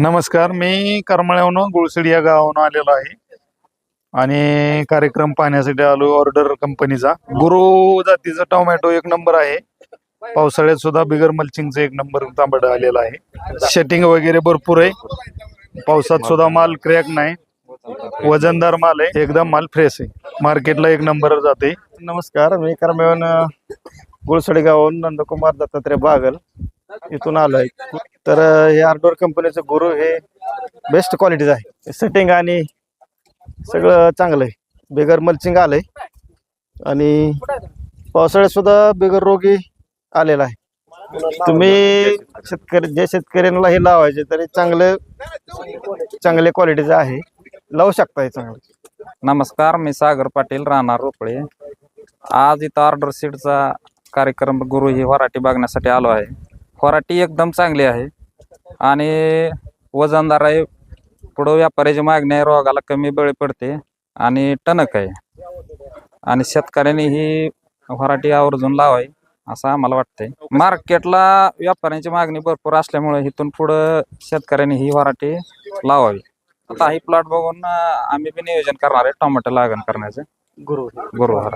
नमस्कार मी करमाळ्याहून गुळसडी या गावाहून आलेलो आहे. आणि कार्यक्रम पाहण्यासाठी आलो ऑर्डर कंपनीचा गुरु जातीचा टोमॅटो एक नंबर आहे. पावसाळ्यात सुद्धा बिगर मल्चिंगचं एक नंबर तांबड आलेला आहे. सेटिंग वगैरे भरपूर आहे. पावसात सुद्धा माल क्रॅक नाही. वजनदार माल आहे. एकदम माल फ्रेश आहे. मार्केटला एक नंबर जाते नमस्कार मी करमेवन गुळसडी गावून नंदकुमार दत्तात्रय बागल. इथून आलो आहे तर हे आर्डोर कंपनीचं गुरु हे बेस्ट क्वालिटीचं आहे. सेटिंग आणि सगळं चांगलं आहे बिगर मल्चिंग आलंय. आणि पावसाळ्यात सुद्धा बिगर रोगी आलेला आहे. तुम्ही शेतकरी जे शेतकऱ्यांना हे लावायचे तरी चांगलं चांगले क्वालिटीचं आहे. लावू शकता चांगलं. नमस्कार मी सागर पाटील राहणार रोपळे. आज इथं ऑर्डर सीटचा कार्यक्रम गुरु ही वराठी बघण्यासाठी आलो आहे. वराठी एकदम चांगली आहे. आणि वजनदार आहे पुढं व्यापाऱ्याची मागणी आहे रोगाला कमी बळी पडते आणि टणक आहे. आणि शेतकऱ्यांनी ही वराठी आवर्जून लावावी असं आम्हाला वाटतंय. मार्केटला व्यापाऱ्यांची मागणी भरपूर असल्यामुळे इथून पुढं शेतकऱ्यांनी ही वराठी लावावी. आता ही प्लॉट बघून आम्ही बी नियोजन करणार आहे टोमॅटो लागण करण्याचं. गुरु गुरुवार.